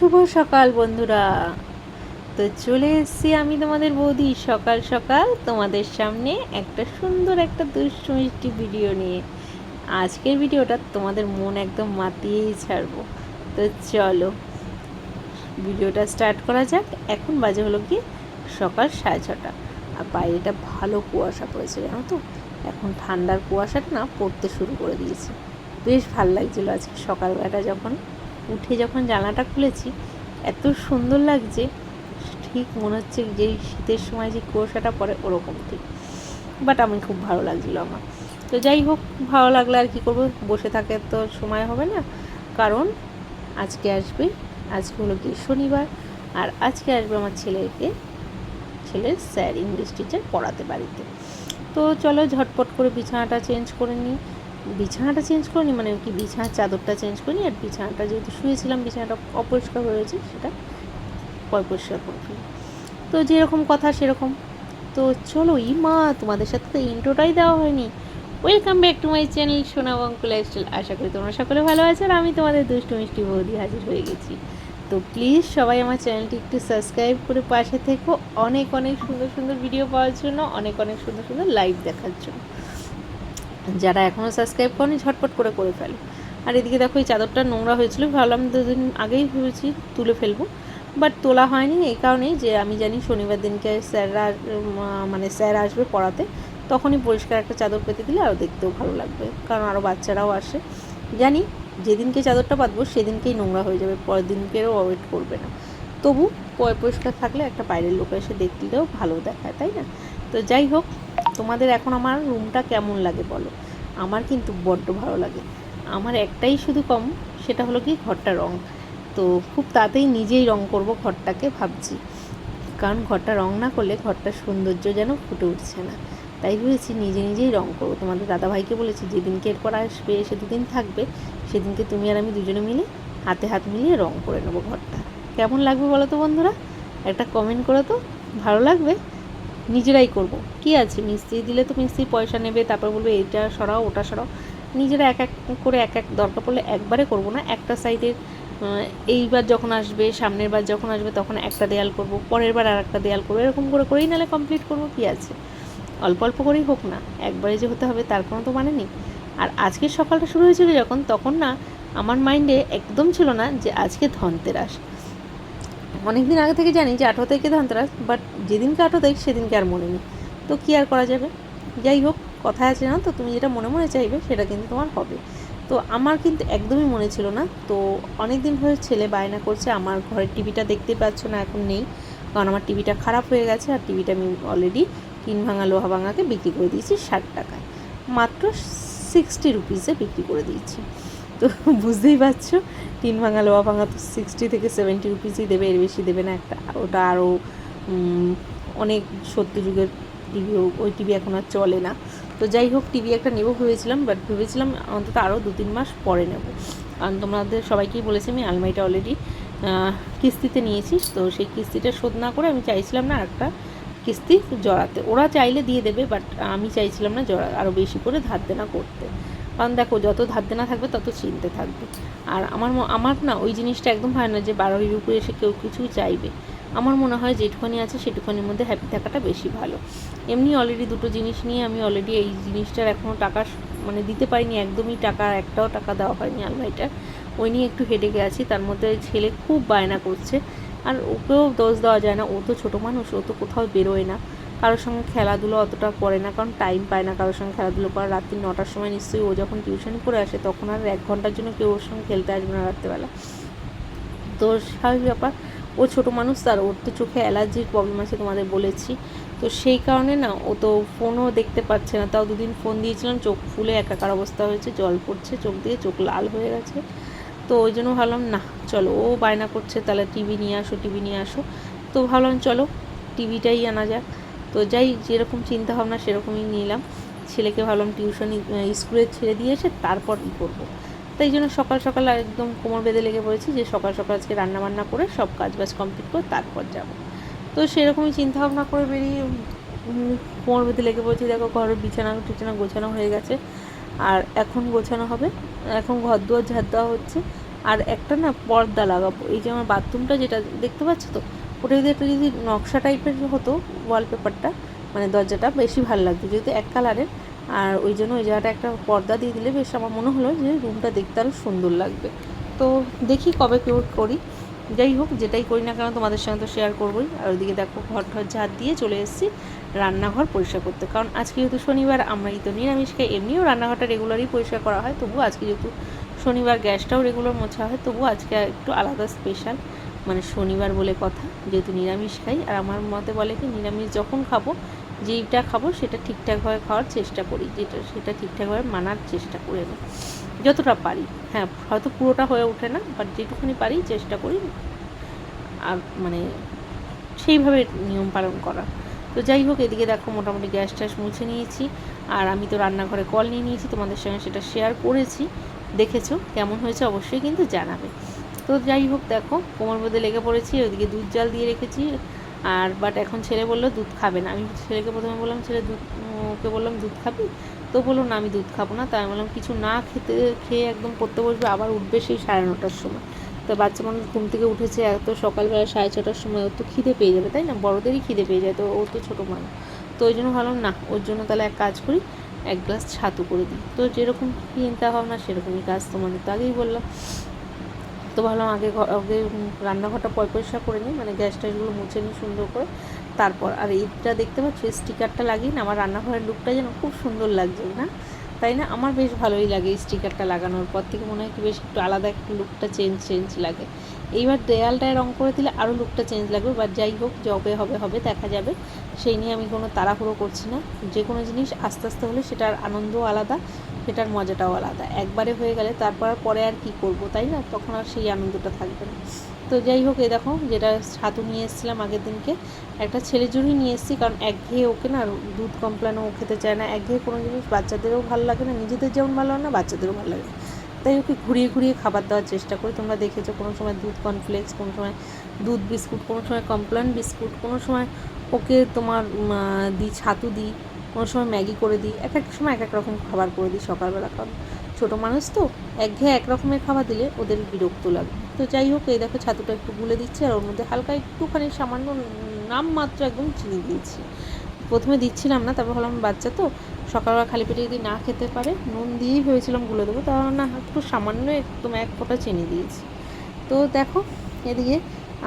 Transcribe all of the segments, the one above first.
শুভ সকাল, বন্ধুরা। তো চলে এসেছি আমি তোমাদের বৌদি। সকাল সকাল তোমাদের সামনে একটা সুন্দর, একটা দুষ্টু মিষ্টি ভিডিও নিয়ে। আজকের ভিডিওটা তোমাদের মন একদম মাতিয়েই ছাড়বো। তো চলো ভিডিওটা স্টার্ট করা যাক। এখন বাজে হলো কি সকাল সাড়ে ছটা। আর বাইরেটা ভালো কুয়াশা পড়েছে, জানো তো? এখন ঠান্ডার কুয়াশাটা না পড়তে শুরু করে দিয়েছে। বেশ ভালো লাগছিল আজকে সকালবেলাটা যখন উঠে যখন জানলাটা খুলেছি, এত সুন্দর লাগছে, ঠিক মনে হচ্ছে যে শীতের সময় যে কুয়াশাটা পড়ে ওরকম ঠিক। বাট আমি খুব ভালো লাগছিল আমার। তো যাই হোক, ভালো লাগলে আর কি করব? বসে থাকে তো সময় হবে না। কারণ আজকে আসবে, আজকে হলো কি শনিবার, আর আজকে আসবে আমার ছেলেকে, ছেলের স্যার, ইংলিশ টিচার পড়াতে বাড়িতে। তো চলো ঝটপট করে বিছানাটা চেঞ্জ করে নিই। বিছানাটা চেঞ্জ করিনি মানে কি বিছানার চাদরটা চেঞ্জ করিনি, আর বিছানাটা যেহেতু শুয়েছিলাম, বিছানাটা অপরিষ্কার হয়েছে, সেটা পরিষ্কার করে ফেলি তো যেরকম কথা, সেরকম। তো চলো ই মা তোমাদের সাথে তো ইন্ট্রোটাই দেওয়া হয়নি। Welcome back to my channel Sona Ankul lifestyle আশা করি তোমরা সকলে ভালো আছো আর আমি তোমাদের দুষ্টু মিষ্টি বৌদি হাজির হয়ে গেছি। তো প্লিজ সবাই আমার চ্যানেলটি একটু সাবস্ক্রাইব করে পাশে থেকো। অনেক অনেক সুন্দর সুন্দর ভিডিও পাওয়ার জন্য, অনেক অনেক সুন্দর সুন্দর লাইভ দেখার জন্য। যারা এখনও সাবস্ক্রাইব করেনি, ঝটপট করে করে ফেলো। আর এদিকে দেখো, এই চাদরটা নোংরা হয়েছিল, ভাবলাম দুদিন আগেই ভেবেছি তুলে ফেলব বাট তোলা হয়নি এই কারণেই যে আমি জানি শনিবার দিনকে স্যাররা মানে স্যার আসবে পড়াতে, তখনই পরিষ্কার একটা চাদর পেতে দিলে আরও দেখতেও ভালো লাগবে, কারণ আরও বাচ্চারাও আসে। জানি যেদিনকে চাদরটা পাতবো সেদিনকেই নোংরা হয়ে যাবে, পরের দিনকেও ওয়েট করবে না। তবু পরিষ্কার থাকলে একটা বাইরের লোক এসে দেখলেও ভালো দেখায়, তাই না? তো যাই হোক তোমাদের এখন আমার রুমটা কেমন লাগে বলো? আমার কিন্তু বড্ড ভালো লাগে। আমার একটাই শুধু কম, সেটা হলো কি ঘরটা রং। তো খুব তাড়াতাড়ি নিজেই রং করব ঘরটাকে ভাবছি। কারণ ঘরটা রং না করলে ঘরটার সৌন্দর্য যেন ফুটে উঠছে না। তাই ভেবেছি নিজে নিজেই রং করব। তোমাদের দাদাভাইকে বলেছি, যেদিনকে এরপর আসবে এসে দুদিন থাকবে। সেদিনকে তুমি আর আমি দুজনে মিলে হাতে হাত মিলিয়ে রং করে নেব ঘরটা। কেমন লাগবে বলো তো বন্ধুরা? একটা কমেন্ট করো তো। ভালো লাগবে? নিজেরাই করব। কি আছে? মিস্ত্রি দিলে তো মিস্ত্রি পয়সা নেবে, তারপর বলবে এটা সরাও, ওটা সরাও। নিজেরা এক এক করে এক এক দরকার পড়লে একবারে করব না। একটা সাইডের এইবার যখন আসবে, সামনের বার যখন আসবে তখন একটা দেয়াল করব, পরের বার আর একটা দেয়াল করব, এরকম করে করেই নাহলে কমপ্লিট করব, কি আছে? অল্প অল্প করেই হোক না, একবারে যে হতে হবে তার কোনো তো মানে নেই। আর আজকের সকালটা শুরু হয়েছিল যখন, তখন না, আমার মাইন্ডে একদম ছিল না যে আজকে ধনতেরাস। অনেক দিন আগে থেকে জানি যে আঠেরো তারিখে ধনতেরাস বাট যেদিনকে আঠেরো তারিখ সেদিনকে আর মনে নেই। তো কী আর করা যাবে? যাই হোক, কথা আছে না তো, তুমি যেটা মনে মনে চাইবে সেটা কিন্তু তোমার হবে। তো আমার কিন্তু একদমই মনে ছিল না। তো অনেক দিন ধরে ছেলে বায়না করছে, আমার ঘরের টিভিটা দেখতে পাচ্ছ না, এখন নেই। কারণ আমার টিভিটা খারাপ হয়ে গেছে, আর টিভিটা আমি অলরেডি তিন ভাঙা লোহা ভাঙাকে বিক্রি করে দিয়েছি ষাট টাকায়। মাত্র সিক্সটি রুপিসে বিক্রি করে দিয়েছি। তো বুঝতেই পারছ? তিন ভাঙা লোয়া ভাঙা তো সিক্সটি থেকে সেভেন্টি রুপিসই দেবে, এর বেশি দেবে না একটা। ওটা আরও অনেক সত্যি যুগের টিভি ওই টিভি এখন আর চলে না। তো যাই হোক, টিভি একটা নেব ভেবেছিলাম বাট ভেবেছিলাম অন্তত আরও দু তিন মাস পরে নেব। কারণ তোমাদের সবাইকেই বলেছি আমি, আলমারিটা অলরেডি কিস্তিতে নিয়েছি, তো সেই কিস্তিটা শোধ না করে আমি চাইছিলাম না একটা কিস্তি জড়াতে। ওরা চাইলে দিয়ে দেবে বাট আমি চাইছিলাম না জড়া, আরও বেশি করে ধার দেনা করতে। কারণ দেখো, যত ধার না থাকবে, তত চিনতে থাকবে। আর আমার আমার না ওই জিনিসটা একদম হয় না যে বারোইয়ের উপরে এসে কেউ কিছু চাইবে। আমার মনে হয় যেটুখানি আছে সেটুখানির মধ্যে হ্যাপি থাকাটা বেশি ভালো। এমনি অলরেডি দুটো জিনিস নিয়ে আমি অলরেডি এই জিনিসটার এখনও টাকা মানে দিতে পারিনি, একদমই টাকা, একটাও টাকা দেওয়া হয়নি আলমারিটার। ওই নিয়ে একটু হেডেকে আছি, তার মধ্যে ছেলে খুব বায়না করছে। আর ওকেও দোষ দেওয়া যায় না, ও তো ছোটো মানুষ, ও তো কোথাও বেরোয় না। কারোর সঙ্গে খেলাধুলো অতটা করে না, কারণ টাইম পায় না কারোর সঙ্গে খেলাধুলো করার। রাত্রি নটার সময় নিশ্চয়ই ও যখন টিউশন করে আসে, তখন আর এক ঘণ্টার জন্য কেউ ওর সঙ্গে খেলতে আসবে না রাত্রেবেলা। তো স্বাভাবিক ব্যাপার, ও ছোটো মানুষ তার, ওর তো চোখে অ্যালার্জির প্রবলেম আছে তোমাদের বলেছি। তো সেই কারণে না, ও তো ফোনও দেখতে পাচ্ছে না। তাও দুদিন ফোন দিয়েছিলাম, চোখ ফুলে একাকার অবস্থা হয়েছে, জল পড়ছে, চোখ দিয়ে চোখ লাল হয়ে গেছে। তো ওই জন্য ভাবলাম, না, চলো, ও বায়না করছে, তাহলে টিভি নিয়ে আসো টিভি নিয়ে আসো। তো ভাবলাম, চলো টিভিটাই আনা যাক। তো যাই, যেরকম চিন্তা ভাবনা সেরকমই নিলাম। ছেলেকে ভাবলাম টিউশন স্কুলে ছেড়ে দিয়ে এসে তারপর করব। তাই জন্য সকাল সকাল একদম কোমর বেঁধে লেগে পড়েছি যে সকাল সকাল আজকে রান্নাবান্না করে সব কাজ বাজ কমপ্লিট করে তারপর যাব। তো সেরকমই চিন্তাভাবনা করে বেরিয়ে কোমর বেঁধে লেগে পড়েছি। দেখো ঘরের বিছানা টিছানা গোছানো হয়ে গেছে। আর এখন গোছানো হবে। এখন ঘর দুয়ার ঝাড় দেওয়া হচ্ছে। আর একটা না পর্দা লাগাবো। এই যে আমার বাথরুমটা যেটা, দেখতে পাচ্ছ তো? ওটা যদি একটা যদি নকশা টাইপের হতো ওয়ালপেপারটা মানে দরজাটা, বেশি ভালো লাগতো। যেহেতু এক কালারের আর ওই জন্য ওই জায়গাটা একটা পর্দা দিয়ে দিলে বেশ আমার মনে হলো যে রুমটা দেখতে আরও সুন্দর লাগবে। তো দেখি কবে কেউ করি। যাই হোক, যেটাই করি না কেন তোমাদের সঙ্গে তো শেয়ার করবোই। আর ওইদিকে দেখো ঘর ঠর ঝাড় দিয়ে চলে এসেছি রান্নাঘর পরিষ্কার করতে। কারণ আজকে যেহেতু শনিবার আমরাই তো নিরামিষ খাই এমনিও রান্নাঘরটা রেগুলারই পরিষ্কার করা হয়। তবুও আজকে যেহেতু শনিবার, গ্যাসটাও রেগুলার মোছা হয়, তবুও আজকে একটু আলাদা স্পেশাল মানে শনিবার বলে কথা, যেহেতু নিরামিষ খাই। আর আমার মতে বলে কি, নিরামিষ যখন খাব, যেইটা খাব সেটা ঠিকঠাকভাবে খাওয়ার চেষ্টা করি, যেটা সেটা ঠিকঠাকভাবে মানার চেষ্টা করে নিই যতটা পারি হ্যাঁ হয়তো পুরোটা হয়ে ওঠে না বাট যেটুকুনি পারি চেষ্টা করি। আর মানে সেইভাবে নিয়ম পালন করা। তো যাই হোক, এদিকে দেখো মোটামুটি গ্যাস ট্যাস মুছে নিয়েছি। আর আমি তো রান্নাঘরে কল নিয়ে নিয়েছি, তোমাদের সঙ্গে সেটা শেয়ার করেছি। দেখেছ কেমন হয়েছে অবশ্যই কিন্তু জানাবে। তো যাই হোক, দেখো, কোমর মধ্যে লেগে পড়েছি ওইদিকে দুধ জাল দিয়ে রেখেছি। আর বাট এখন ছেলে বলল দুধ খাবে না। আমি ছেলেকে প্রথমে বললাম, ছেলে দুধ, ওকে বললাম, দুধ খাবি? তো বলল, না, আমি দুধ খাব না। তাই আমি বললাম, কিছু না খেতে, খেয়ে একদম পড়তে বসবে, আবার উঠবে সেই সাড়ে নটার সময়। তো বাচ্চা মানুষ ঘুম থেকে উঠেছে এত সকালবেলা সাড়ে ছটার সময় ওর তো খিদে পেয়ে যাবে, তাই না? বড়োদেরই খিদে পেয়ে যায়, তো ও তো ছোটো মানুষ তো ওই জন্য ভাবলাম, না, ওর জন্য তাহলে এক কাজ করি, এক গ্লাস ছাতু করে দিই। তো যেরকম চিন্তা ভাবনা, সেরকমই কাজ তোমাদের তো আগেই বললাম। তো ভাবলাম আগে আগে রান্নাঘরটা পরিষ্কার করে নিই মানে গ্যাস ট্যাসগুলো মুছে নিই সুন্দর করে। তারপর, আর এইটা দেখতে পাচ্ছ স্টিকারটা লাগিয়ে না, আমার রান্নাঘরের লুকটা যেন খুব সুন্দর লাগছে, না? তাই না? আমার বেশ ভালোই লাগে এই স্টিকারটা লাগানোর পর থেকে, মনে হয় কি বেশ একটু আলাদা একটু লুকটা চেঞ্জ চেঞ্জ লাগে। এইবার দেয়ালটায় রং করে দিলে আরও লুকটা চেঞ্জ লাগবে বা যাই হোক জবে হবে হবে, দেখা যাবে। সেই নিয়ে আমি কোনো তাড়াহুড়ো করছি না। যে কোনো জিনিস আস্তে আস্তে হলে সেটার আনন্দও আলাদা। সেটার মজাটাও আলাদা। একবারে হয়ে গেলে তারপর পরে আর কি করব, তাই না? তখন আর সেই আনন্দটা থাকবে না। তো যাই হোক এই দেখো, যেটা ছাতু নিয়ে এসেছিলাম আগের দিনকে, একটা ছেলে জুড়ি নিয়ে এসেছি, কারণ একঘেয়ে ওকে না দুধ কমপ্লানও ও খেতে চায় না। একঘেয়ে কোনো জিনিস বাচ্চাদেরও ভালো লাগে না, নিজেদের যেমন ভালো না, বাচ্চাদেরও ভালো লাগে তাই ওকে ঘুরিয়ে ঘুরিয়ে খাবার দেওয়ার চেষ্টা করি। তোমরা দেখেছ কোনো সময় দুধ কর্নফ্লেক্স কোনো সময় দুধ বিস্কুট, কোনো সময় কমপ্লান বিস্কুট, কোনো সময় ওকে তোমার দিই ছাতু দিই কোনো সময় ম্যাগি করে দিই, এক এক সময় এক এক রকম খাবার করে দিই সকালবেলা, কারণ ছোটো মানুষ তো একঘেয়ে এক রকমের খাবার দিলে ওদের বিরক্ত লাগে। তো যাই হোক, এই দেখো ছাতুটা একটু গুলে দিচ্ছি আর ওর মধ্যে হালকা একটুখানি সামান্য নাম মাত্র একদম চিনি দিয়েছি। প্রথমে দিচ্ছিলাম না, তারপর হলাম বাচ্চা তো সকালবেলা খালি পেটে যদি না খেতে পারে, নুন দিয়েই ভেবেছিলাম গুলে দেবো তাহলে না, একটু সামান্য একদম এক ফোঁটা চিনি দিয়েছি। তো দেখো এদিকে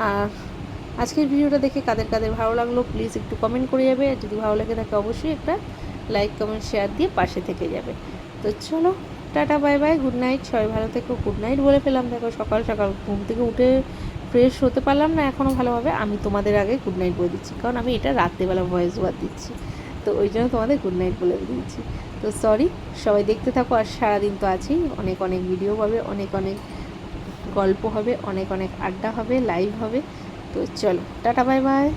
আর আজকের ভিডিওটা দেখে কাদের কাদের ভালো লাগল প্লিজ একটু কমেন্ট করে যাবে। আর যদি ভালো লাগে থাকে অবশ্যই একটা লাইক কমেন্ট শেয়ার দিয়ে পাশে থেকে যাবে। তো চলো, tata bye bye good night সবাই ভালো থেকো গুড নাইট বলে ফেলাম দেখো সকাল সকাল ঘুম থেকে উঠে ফ্রেশ হতে পারলাম না এখনও ভালোভাবে। আমি তোমাদের আগে গুড নাইট বলে দিচ্ছি, কারণ আমি এটা রাত্রেবেলা ভয়েস ওভার দিচ্ছি। তো ওই জন্য তোমাদের গুড নাইট বলে দিচ্ছি তো সরি সবাই দেখতে থাকো, আর সারাদিন তো আছেই। অনেক অনেক ভিডিও পাবে অনেক অনেক গল্প হবে, অনেক অনেক আড্ডা হবে লাইভ হবে। তো চলো টাটা বাই বাই।